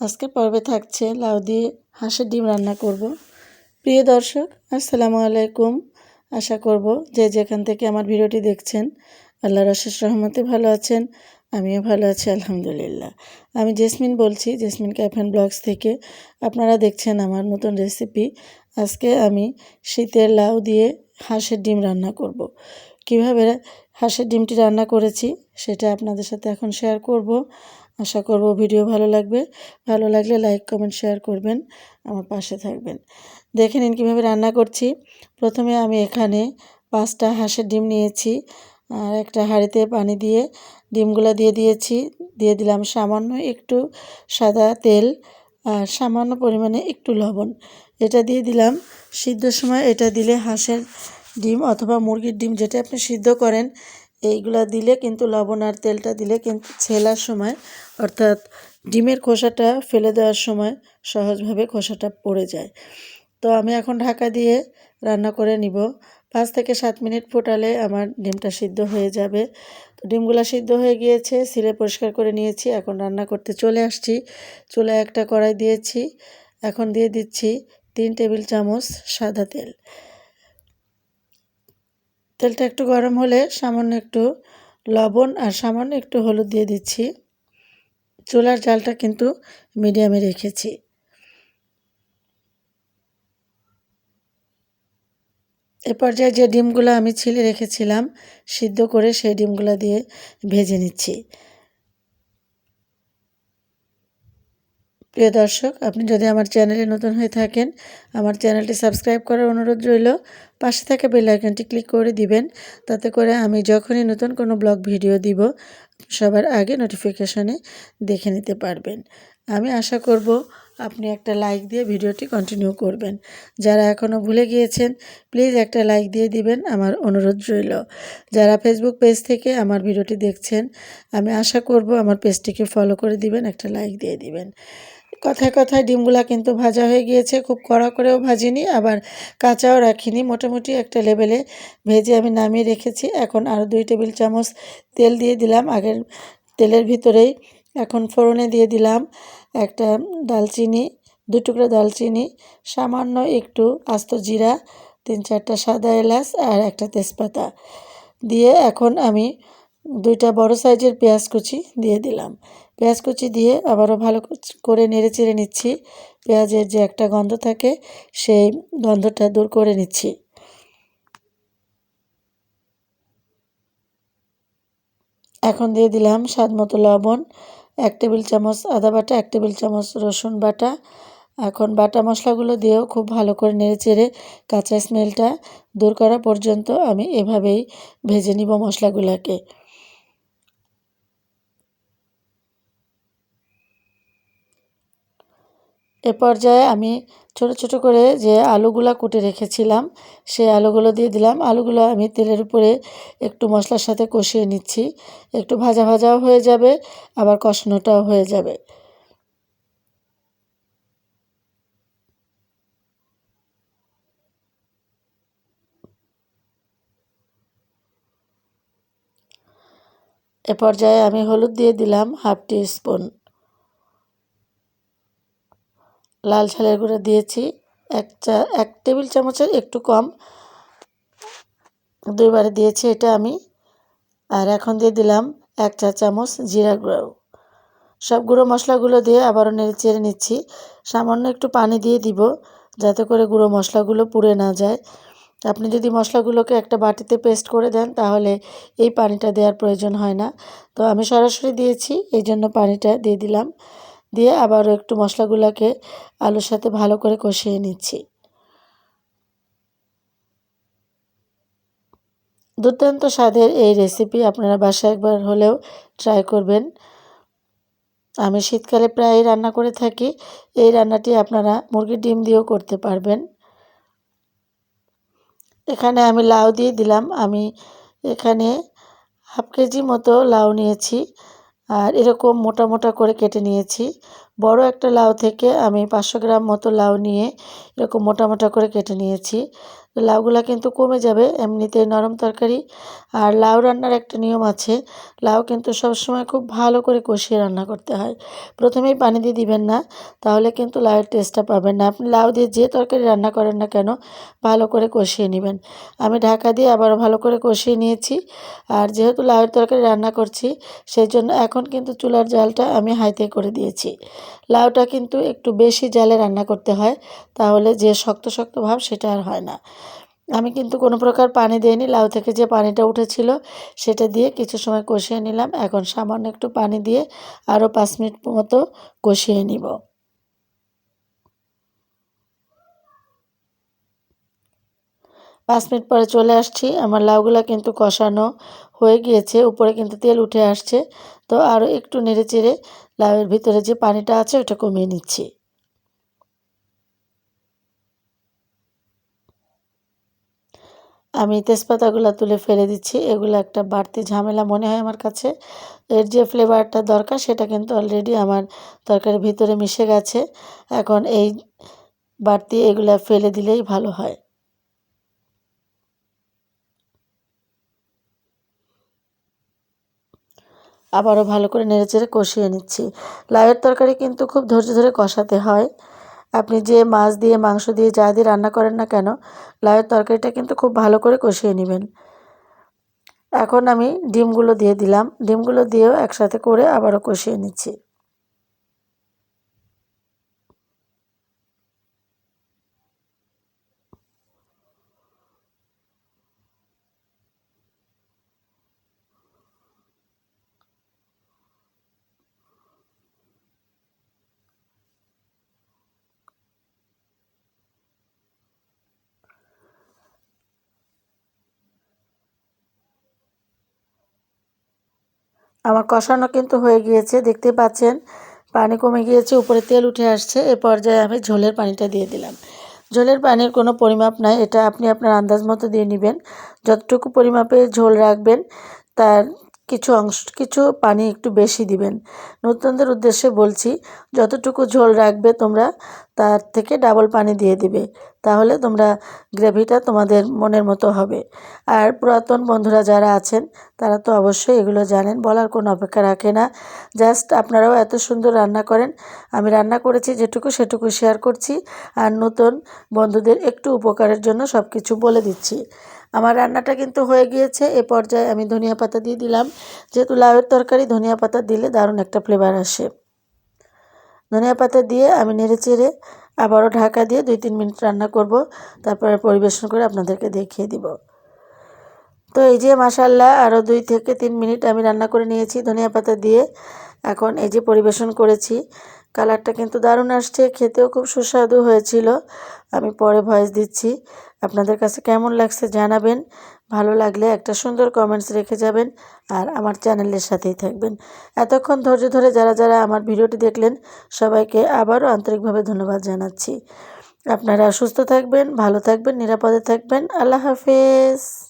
আজকে পর্বে থাকছে লাউ দিয়ে হাঁসের ডিম রান্না করব। প্রিয় দর্শক, আসসালামু আলাইকুম। আশা করব যে যেখান থেকে আমার ভিডিওটি দেখছেন আল্লাহ অশেষ রহমতে ভালো আছেন, আমিও ভালো আছি, আলহামদুলিল্লাহ। আমি জেসমিন বলছি, জেসমিন ক্যাফেন ব্লগস থেকে। আপনারা দেখছেন আমার নতুন রেসিপি। আজকে আমি শীতের লাউ দিয়ে হাঁসের ডিম রান্না করব। কীভাবে হাঁসের ডিমটি রান্না করেছি সেটা আপনাদের সাথে এখন শেয়ার করব। আশা করব ভিডিও ভালো লাগবে। ভালো লাগলে লাইক কমেন্ট শেয়ার করবেন। আমার পাশে থাকবেন। দেখে নিন কীভাবে রান্না করছি। প্রথমে আমি এখানে পাঁচটা হাঁসের ডিম নিয়েছি আর একটা হাঁড়িতে পানি দিয়ে ডিমগুলো দিয়ে দিয়েছি। দিয়ে দিলাম সামান্য একটু সাদা তেল আর সামান্য পরিমাণে একটু লবণ। এটা দিয়ে দিলাম সিদ্ধ সময়। এটা দিলে হাঁসের ডিম অথবা মুরগির ডিম যেটা আপনি সিদ্ধ করেন এইগুলা দিলে কিন্তু লবণ আর তেলটা দিলে কিন্তু ছেলার সময়, অর্থাৎ ডিমের খোসাটা ফেলে দেওয়ার সময় সহজভাবে খোসাটা পড়ে যায়। তো আমি এখন ঢাকা দিয়ে রান্না করে নিব। পাঁচ থেকে সাত মিনিট ফোটালে আমার ডিমটা সিদ্ধ হয়ে যাবে। তো ডিমগুলো সিদ্ধ হয়ে গিয়েছে, সিলে পরিষ্কার করে নিয়েছি। এখন রান্না করতে চলে আসছি। চুলে একটা কড়াই দিয়েছি। এখন দিয়ে দিচ্ছি তিন টেবিল চামচ সাদা তেল। তেলটা একটু গরম হলে সামান্য একটু লবণ আর সামান্য একটু হলুদ দিয়ে দিচ্ছি। চুলার জালটা কিন্তু মিডিয়ামে রেখেছি। এ পর্যায়ে যে ডিমগুলো আমি ছিলে রেখেছিলাম, সিদ্ধ করে সেই ডিমগুলো দিয়ে ভেজে নিচ্ছি। প্রিয় দর্শক, আপনি যদি আমার চ্যানেলে নতুন হয়ে থাকেন, আমার চ্যানেলটি সাবস্ক্রাইব করার অনুরোধ রইল। পাশে থাকা বেল ক্লিক করে দিবেন। তাতে করে আমি যখনই নতুন কোনো ব্লগ ভিডিও দিব, সবার আগে নোটিফিকেশানে দেখে নিতে পারবেন। আমি আশা করব আপনি একটা লাইক দিয়ে ভিডিওটি কন্টিনিউ করবেন। যারা এখনও ভুলে গিয়েছেন, প্লিজ একটা লাইক দিয়ে দিবেন, আমার অনুরোধ রইল। যারা ফেসবুক পেজ থেকে আমার ভিডিওটি দেখছেন, আমি আশা করব আমার পেজটিকে ফলো করে দিবেন, একটা লাইক দিয়ে দিবেন। কথায় কথায় ডিমগুলা কিন্তু ভাজা হয়ে গিয়েছে। খুব কড়া করেও ভাজিনি, আবার কাঁচাও রাখিনি। মোটামুটি একটা লেভেলে ভেজে আমি নামিয়ে রেখেছি। এখন আরও দুই টেবিল চামচ তেল দিয়ে দিলাম। আগের তেলের ভিতরেই এখন ফোড়নে দিয়ে দিলাম একটা দালচিনি, দু টুকরো দালচিনি, সামান্য একটু আস্ত জিরা, তিন চারটা সাদা এলাচ আর একটা তেজপাতা। দিয়ে এখন আমি দুইটা বড় সাইজের পেঁয়াজ কুচি দিয়ে দিলাম। পেঁয়াজ কুচি দিয়ে আবারও ভালো করে নেড়ে চেড়ে নিচ্ছি। পেঁয়াজের যে একটা গন্ধ থাকে, সেই গন্ধটা দূর করে নিচ্ছি। এখন দিয়ে দিলাম স্বাদ মতো লবণ, এক টেবিল চামচ আদা বাটা, এক টেবিল চামচ রসুন বাটা। এখন বাটা মশলাগুলো দিয়েও খুব ভালো করে নেড়ে চেড়ে কাঁচা স্মেলটা দূর করা পর্যন্ত আমি এভাবেই ভেজে নিব মশলাগুলোকে। এ পর্যায়ে আমি ছোট ছোট করে যে আলুগুলা কুটে রেখেছিলাম, সেই আলুগুলো দিয়ে দিলাম। আলুগুলো আমি তেলের উপরে একটু মশলার সাথে কষিয়ে নিচ্ছি। একটু ভাজা ভাজাও হয়ে যাবে, আবার কষানোটাও হয়ে যাবে। এ পর্যায়ে আমি হলুদ দিয়ে দিলাম হাফ টি স্পুন। লাল ঝালের গুঁড়ো দিয়েছি। এক চা, এক টেবিল চামচের একটু কম। দুইবারে দিয়েছি এটা আমি। আর এখন দিয়ে দিলাম এক চা চামচ জিরা গুঁড়ো সব গুঁড়ো মশলাগুলো দিয়ে আবারও নেড়ে চেড়ে নিচ্ছি। সামান্য একটু পানি দিয়ে দিব যাতে করে গুঁড়ো মশলাগুলো পুড়ে না যায়। আপনি যদি মশলাগুলোকে একটা বাটিতে পেস্ট করে দেন তাহলে এই পানিটা দেওয়ার প্রয়োজন হয় না। তো আমি সরাসরি দিয়েছি এই জন্য পানিটা দিয়ে দিলাম। দিয়ে আবারও একটু মশলাগুলোকে আলুর সাথে ভালো করে কষিয়ে নিচ্ছি। দুর্দান্ত স্বাদের এই রেসিপি আপনারা বাসায় একবার হলেও ট্রাই করবেন। আমি শীতকালে প্রায় রান্না করে থাকি, এই রান্নাটি আপনারা মুরগির ডিম দিয়েও করতে পারবেন। এখানে আমি লাউ দিয়ে দিলাম। আমি এখানে হাফ কেজি মতো লাউ নিয়েছি। আর এরকম মোটা মোটা করে কেটে নিয়েছি। বড় একটা লাউ থেকে আমি পাঁচশো গ্রাম মতো লাউ নিয়ে এরকম মোটা মোটা করে কেটে নিয়েছি। লাউগুলা কিন্তু কমে যাবে, এমনিতে নরম তরকারি। আর লাউ রান্নার একটা নিয়ম আছে, লাউ কিন্তু সবসময় খুব ভালো করে কষিয়ে রান্না করতে হয়। প্রথমেই পানি দিয়ে দিবেন না, তাহলে কিন্তু লাউয়ের টেস্টটা পাবেন না। আপনি লাউ দিয়ে যে তরকারি রান্না করেন না কেন, ভালো করে কষিয়ে নেবেন। আমি ঢাকা দিয়ে আবারও ভালো করে কষিয়ে নিয়েছি, আর যেহেতু লাউয়ের তরকারি রান্না করছি সেই জন্য এখন কিন্তু চুলার জালটা আমি হাইতে করে দিয়েছি। লাউটা কিন্তু একটু বেশি জালে রান্না করতে হয়, তাহলে যে শক্ত শক্ত ভাব সেটা আর হয় না। আমি কিন্তু কোনো প্রকার পানি দিইনি। লাউ থেকে যে পানিটা উঠেছিল সেটা দিয়ে কিছু সময় কষিয়ে নিলাম। এখন সামান্য একটু পানি দিয়ে আরও পাঁচ মিনিট মতো কষিয়ে নিব। পাঁচ মিনিট পরে চলে আসছি। আমার লাউগুলা কিন্তু কষানো হয়ে গিয়েছে। উপরে কিন্তু তেল উঠে আসছে। তো আরও একটু নেড়ে চেড়ে লাউয়ের ভিতরে যে পানিটা আছে ওটা কমিয়ে নিচ্ছি। আমি তেজপাতাগুলো তুলে ফেলে দিচ্ছি। এগুলো একটা বাড়তি ঝামেলা মনে হয় আমার কাছে। এর যে ফ্লেভারটা দরকার, সেটা কিন্তু অলরেডি আমার তরকারির ভিতরে মিশে গেছে। এখন এই বাড়তি এগুলো ফেলে দিলেই ভালো হয়। আবারও ভালো করে নেড়েচেড়ে কষিয়ে নিচ্ছি। লাউয়ের তরকারি কিন্তু খুব ধৈর্য ধরে কষাতে হয়। আপনি যে মাছ দিয়ে, মাংস দিয়ে যা দিয়ে রান্না করেন না কেন, লাউয়ের তরকারিটা কিন্তু খুব ভালো করে কষিয়ে নেবেন। এখন আমি ডিমগুলো দিয়ে দিলাম। ডিমগুলো দিয়েও একসাথে করে আবারও কষিয়ে নিচ্ছি। আমার কষানো কিন্তু হয়ে গিয়েছে দেখতে পাচ্ছেন? পানি কমে গিয়েছে, উপরে তেল উঠে আসছে। এ পর্যায়ে আমি ঝোলের পানিটা দিয়ে দিলাম। ঝোলের পানির কোনো পরিমাপ নাই, এটা আপনি আপনার আন্দাজ মতো দিয়ে নেবেন। যতটুকু পরিমাপে ঝোল রাখবেন, তার কিছু অংশ, কিছু পানি একটু বেশি দিবেন। নতুনদের উদ্দেশ্যে বলছি, যতটুকু ঝোল রাখবে তোমরা, তার থেকে ডাবল পানি দিয়ে দিবে। তাহলে তোমরা গ্রেভিটা তোমাদের মনের মতো হবে। আর পুরাতন বন্ধুরা যারা আছেন, তারা তো অবশ্যই এগুলো জানেন, বলার কোনো অপেক্ষা রাখে না। জাস্ট আপনারাও এত সুন্দর রান্না করেন, আমি রান্না করেছি যেটুকু সেটুকু শেয়ার করছি, আর নতুন বন্ধুদের একটু উপকারের জন্য সব কিছু বলে দিচ্ছি। আমার রান্নাটা কিন্তু হয়ে গিয়েছে। এ পর্যায়ে আমি ধনিয়া পাতা দিয়ে দিলাম। যেহেতু লাউয়ের তরকারি, ধনিয়া পাতা দিলে দারুণ একটা ফ্লেভার আসে। ধনিয়া পাতা দিয়ে আমি নেড়ে চেড়ে আবারও ঢাকা দিয়ে দুই তিন মিনিট রান্না করব। তারপরে পরিবেশন করে আপনাদেরকে দেখিয়ে দিব। তো এই যে মাসাল্লাহ আরও দুই থেকে তিন মিনিট আমি রান্না করে নিয়েছি ধনিয়া পাতা দিয়ে। এখন এই যে পরিবেশন করেছি কালারটা কিন্তু দারুণ আসছে, খেতেও খুব সুস্বাদু হয়েছিল। আমি পরে ভয়েস দিচ্ছি। আপনাদের কাছে কেমন লাগছে জানাবেন। ভালো লাগলে একটা সুন্দর কমেন্টস রেখে যাবেন আর আমার চ্যানেলের সাথেই থাকবেন। এতক্ষণ ধৈর্য ধরে যারা যারা আমার ভিডিওটি দেখলেন, সবাইকে আবারও আন্তরিকভাবে ধন্যবাদ জানাচ্ছি। আপনারা সুস্থ থাকবেন, ভালো থাকবেন, নিরাপদে থাকবেন। আল্লাহ হাফেজ।